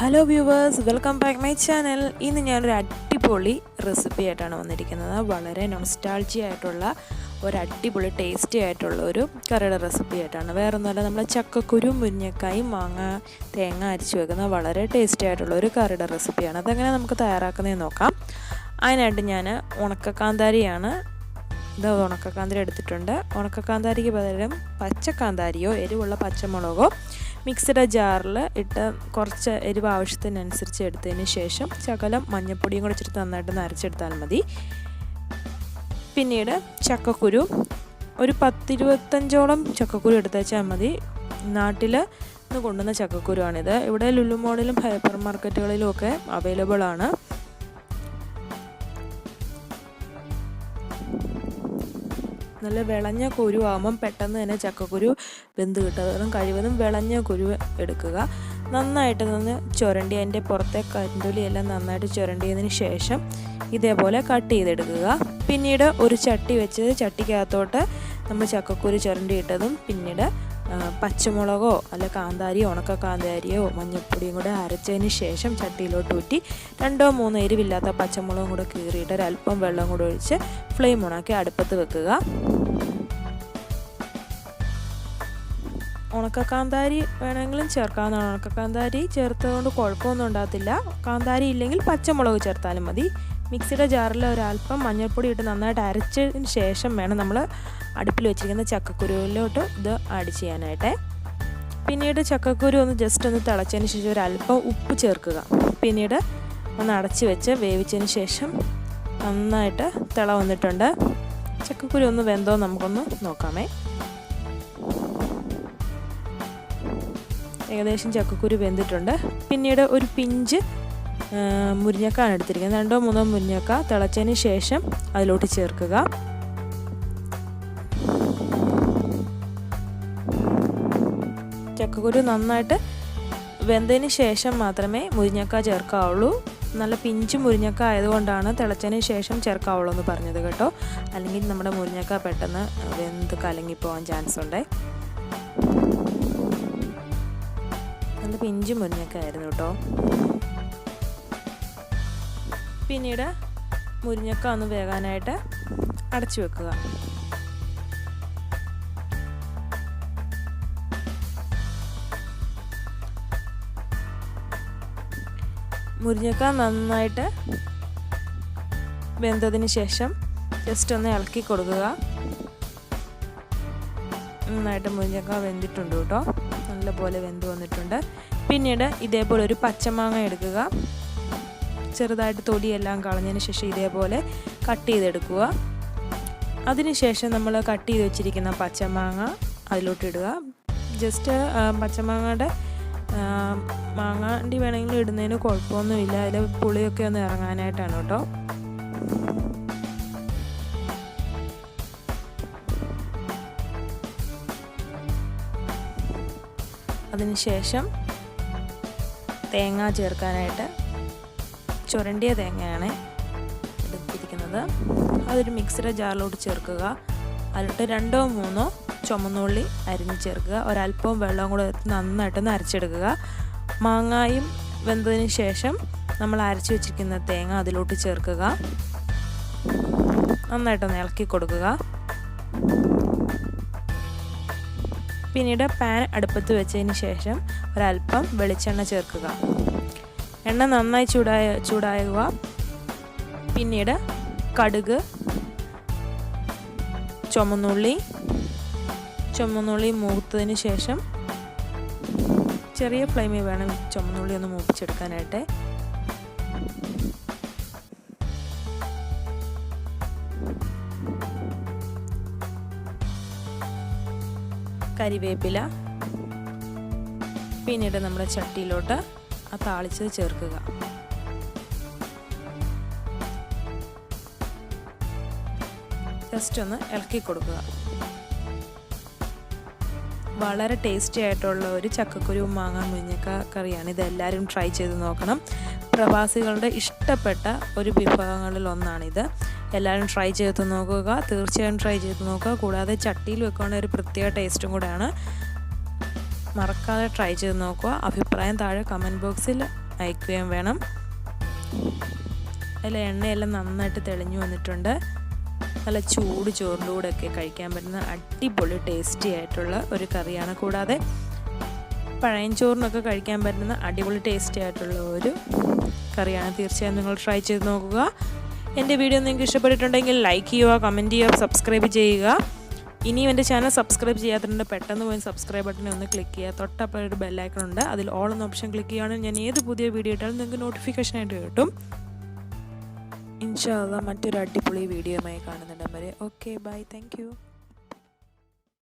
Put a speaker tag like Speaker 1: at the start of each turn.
Speaker 1: Hello viewers welcome back my channel ഇന്ന് ഞാനൊരു അടിപൊളി റെസിപ്പി ആയിട്ടാണ് വന്നിരിക്കുന്നത്. വളരെ നോസ്റ്റാൾജി ആയിട്ടുള്ള ഒരു അടിപൊളി ടേസ്റ്റി ആയിട്ടുള്ള ഒരു കറിയുടെ റെസിപ്പി ആയിട്ടാണ്. വേറെ ഒന്നുമല്ല നമ്മൾ ചക്കക്കുരു മുരിങ്ങക്കായും മാങ്ങ തേങ്ങ അരിച്ചു വെക്കുന്ന വളരെ ടേസ്റ്റി ആയിട്ടുള്ള ഒരു കറിയുടെ റെസിപ്പിയാണ് അതെങ്ങനെ നമുക്ക് തയ്യാറാക്കുന്നതെന്ന് നോക്കാം. അതിനായിട്ട് ഞാൻ ഉണക്കക്കാന്താരിയാണ്. ഇത് ഉണക്കക്കാന്താരി എടുത്തിട്ടുണ്ട്. ഉണക്കക്കാന്താരിക്ക് പകരം പച്ചക്കാന്താരിയോ എരിവുള്ള പച്ചമുളകോ മിക്സിയുടെ ജാറിൽ ഇട്ട് കുറച്ച് എരിവ് ആവശ്യത്തിനനുസരിച്ച് എടുത്തതിന് ശേഷം ശകലം മഞ്ഞൾപ്പൊടിയും കൂടെ ഇച്ചിരി നന്നായിട്ട് നരച്ചെടുത്താൽ മതി. പിന്നീട് ചക്കക്കുരു ഒരു പത്തിരുപത്തഞ്ചോളം ചക്കക്കുരു എടുത്തേച്ചാൽ മതി. നാട്ടിൽ നിന്ന് കൊണ്ടുവന്ന ചക്കക്കുരുവാണിത്. ഇവിടെ ലുലു മോളിലും ഹൈപ്പർ മാർക്കറ്റുകളിലും ഒക്കെ അവൈലബിൾ ആണ്. നല്ല വിളഞ്ഞ കുരു ആകുമ്പം പെട്ടെന്ന് തന്നെ ചക്കക്കുരു വെന്ത് കിട്ടും. അതും കഴിവതും വിളഞ്ഞ കുരു എടുക്കുക. നന്നായിട്ട് നിന്ന് ചുരണ്ടി അതിന്റെ പുറത്തെ കരിന്തുലിയെല്ലാം നന്നായിട്ട് ചുരണ്ടിയതിന് ശേഷം ഇതേപോലെ കട്ട് ചെയ്തെടുക്കുക. പിന്നീട് ഒരു ചട്ടി വെച്ച് ചട്ടിക്കകത്തോട്ട് നമ്മൾ ചക്കക്കുരു ചുരണ്ടിയിട്ടതും പിന്നീട് പച്ചമുളകോ അല്ല കാന്താരിയോ ഉണക്ക കാന്താരിയോ മഞ്ഞൾപ്പൊടിയും കൂടെ അരച്ചതിന് ശേഷം ചട്ടിയിലോട്ട് ഊറ്റി രണ്ടോ മൂന്നോ എരിവില്ലാത്ത പച്ചമുളകും കൂടെ കീറിയിട്ട് ഒരല്പം വെള്ളം കൂടെ ഒഴിച്ച് ഫ്ലെയിം ഉണക്കി അടുപ്പത്ത് വെക്കുക. ഉണക്ക കാന്താരി വേണമെങ്കിലും ചേർക്കാവുന്നതാണ്. ഉണക്ക കാന്താരി ചേർത്തതുകൊണ്ട് കുഴപ്പമൊന്നും ഉണ്ടാകത്തില്ല. കാന്താരി ഇല്ലെങ്കിൽ പച്ചമുളക് ചേർത്താലും മതി. മിക്സിയുടെ ജാറിൽ ഒരല്പം മഞ്ഞൾപ്പൊടി ഇട്ട് നന്നായിട്ട് അരച്ചതിന് ശേഷം വേണം നമ്മൾ അടുപ്പിൽ വെച്ചിരിക്കുന്ന ചക്കക്കുരുവിലോട്ട് ഇത് ആഡ് ചെയ്യാനായിട്ട്. പിന്നീട് ചക്കക്കുരു ഒന്ന് ജസ്റ്റ് ഒന്ന് തിളച്ചതിന് ശേഷം ഒരല്പം ഉപ്പ് ചേർക്കുക. പിന്നീട് ഒന്ന് അടച്ച് വെച്ച് വേവിച്ചതിന് ശേഷം നന്നായിട്ട് തിള വന്നിട്ടുണ്ട്. ചക്കക്കുരു ഒന്ന് വെന്തോ നമുക്കൊന്ന് നോക്കാമേ. ഏകദേശം ചക്കക്കുരു വെന്തിട്ടുണ്ട്. പിന്നീട് ഒരു പിഞ്ച് മുരിഞ്ഞക്കാണ് എടുത്തിരിക്കുന്നത്. രണ്ടോ മൂന്നോ മുരിങ്ങക്ക തിളച്ചതിന് ശേഷം അതിലോട്ട് ചേർക്കുക. ചക്കക്കുരു നന്നായിട്ട് വെന്തതിന് ശേഷം മാത്രമേ മുരിങ്ങക്ക ചേർക്കാവുള്ളൂ. നല്ല പിഞ്ച് മുരിഞ്ഞക്ക ആയതുകൊണ്ടാണ് തിളച്ചതിന് ശേഷം ചേർക്കാവുള്ളൂ എന്ന് പറഞ്ഞത് കേട്ടോ. അല്ലെങ്കിൽ നമ്മുടെ മുരിഞ്ഞക്ക പെട്ടെന്ന് വെന്ത് കലങ്ങിപ്പോവാൻ ചാൻസ് ഉണ്ട്. നല്ല പിഞ്ച് മുരിഞ്ഞക്ക ആയിരുന്നു കേട്ടോ. പിന്നീട് മുരിഞ്ഞക്ക ഒന്ന് വേകാനായിട്ട് അടച്ചു വെക്കുക. മുരിഞ്ഞക്ക നന്നായിട്ട് വെന്തതിന് ശേഷം ജസ്റ്റ് ഒന്ന് ഇളക്കി കൊടുക്കുക. നന്നായിട്ട് മുരിഞ്ഞക്ക വെന്തിട്ടുണ്ട് കേട്ടോ. നല്ലപോലെ വെന്ത് വന്നിട്ടുണ്ട്. പിന്നീട് ഇതേപോലെ ഒരു പച്ചമാങ്ങ എടുക്കുക. ചെറുതായിട്ട് തൊലിയെല്ലാം കളഞ്ഞതിന് ശേഷം ഇതേപോലെ കട്ട് ചെയ്തെടുക്കുക. അതിനുശേഷം നമ്മൾ കട്ട് ചെയ്ത് വെച്ചിരിക്കുന്ന പച്ചമാങ്ങ അതിലോട്ടിടുക ജസ്റ്റ് പച്ചമാങ്ങയുടെ മാങ്ങാണ്ടി വേണമെങ്കിൽ ഇടുന്നതിന് കുഴപ്പമൊന്നുമില്ല. അതിൽ പുളിയൊക്കെ ഒന്ന് ഇറങ്ങാനായിട്ടാണ് കേട്ടോ. അതിനുശേഷം തേങ്ങ ചേർക്കാനായിട്ട് ചുരണ്ടിയ തേങ്ങയാണ് എടുത്തിരിക്കുന്നത്? അതൊരു മിക്സിയുടെ ജാറിലോട്ട് ചേർക്കുക. അതിലോട്ട് രണ്ടോ മൂന്നോ ചുമന്നുള്ളി അരിഞ്ഞ് ചേർക്കുക. ഒരല്പം വെള്ളവും കൂടെ നന്നായിട്ടൊന്ന് അരച്ചെടുക്കുക. മാങ്ങായും വെന്തതിന് ശേഷം നമ്മൾ അരച്ച് വെച്ചിരിക്കുന്ന തേങ്ങ അതിലോട്ട് ചേർക്കുക. നന്നായിട്ടൊന്ന് ഇളക്കി കൊടുക്കുക. പിന്നീട് പാൻ അടുപ്പത്ത് വെച്ചതിന് ശേഷം ഒരല്പം വെളിച്ചെണ്ണ ചേർക്കുക. എണ്ണ നന്നായി ചൂടായ ചൂടായുക പിന്നീട് കടുക് ചുമന്നുള്ളി ചുമന്നുള്ളി മൂത്തതിന് ശേഷം ചെറിയ ഫ്ലെയിമിൽ വേണം ചുമന്നുള്ളി ഒന്ന് മൂപ്പിച്ചെടുക്കാനായിട്ട്. കരിവേപ്പില. പിന്നീട് നമ്മുടെ ചട്ടിയിലോട്ട് ആ താളിച്ചത് ചേർക്കുക. ജസ്റ്റ് ഒന്ന് ഇളക്കി കൊടുക്കുക. വളരെ ടേസ്റ്റി ആയിട്ടുള്ള ഒരു ചക്കക്കുരു മാങ്ങ മുരിങ്ങക്ക കറിയാണ്. ഇതെല്ലാവരും ട്രൈ ചെയ്ത് നോക്കണം. പ്രവാസികളുടെ ഇഷ്ടപ്പെട്ട ഒരു വിഭവങ്ങളിൽ ഒന്നാണിത്. എല്ലാവരും ട്രൈ ചെയ്ത് നോക്കുക. തീർച്ചയായും ട്രൈ ചെയ്ത് നോക്കുക. കൂടാതെ ചട്ടിയിൽ വെക്കുകയാണെങ്കിൽ ഒരു പ്രത്യേക ടേസ്റ്റും കൂടെയാണ് മറക്കാതെ ട്രൈ ചെയ്ത് നോക്കുക. അഭിപ്രായം താഴെ കമന്റ് ബോക്സിൽ അയക്കുകയും വേണം. അതിൽ എണ്ണയെല്ലാം നന്നായിട്ട് തെളിഞ്ഞു വന്നിട്ടുണ്ട്. നല്ല ചൂട് ചോറിന്റെ ഒക്കെ കഴിക്കാൻ പറ്റുന്ന അടിപൊളി ടേസ്റ്റി ആയിട്ടുള്ള ഒരു കറിയാണ്. കൂടാതെ പഴയൻ ചോറിനൊക്കെ കഴിക്കാൻ പറ്റുന്ന അടിപൊളി ടേസ്റ്റി ആയിട്ടുള്ള ഒരു കറിയാണ്. തീർച്ചയായും നിങ്ങൾ ട്രൈ ചെയ്ത് നോക്കുക. എന്റെ വീഡിയോ നിങ്ങൾക്ക് ഇഷ്ടപ്പെട്ടിട്ടുണ്ടെങ്കിൽ ലൈക്ക് ചെയ്യുക കമന്റ് ചെയ്യുക സബ്സ്ക്രൈബ് ചെയ്യുക. ഇനിയും എന്റെ ചാനൽ സബ്സ്ക്രൈബ് ചെയ്യാത്തതുകൊണ്ട് പെട്ടെന്ന് പോയി സബ്സ്ക്രൈബ് ബട്ടനെ ഒന്ന് ക്ലിക്ക് ചെയ്യുക. തൊട്ടപ്പോൾ ഒരു ബെല്ലൈക്കൺ ഉണ്ട്. അതിൽ ഓൾ എന്ന ഓപ്ഷൻ ക്ലിക്ക് ചെയ്യുകയാണെങ്കിൽ ഞാൻ ഏത് പുതിയ വീഡിയോ ഇട്ടാലും നിങ്ങൾക്ക് നോട്ടിഫിക്കേഷൻ ആയിട്ട് കിട്ടും. ഇൻഷാല്ല മറ്റൊരു അടിപൊളി വീഡിയോയുമായി കാണുന്നുണ്ട് വരെ ഓക്കെ ബൈ താങ്ക്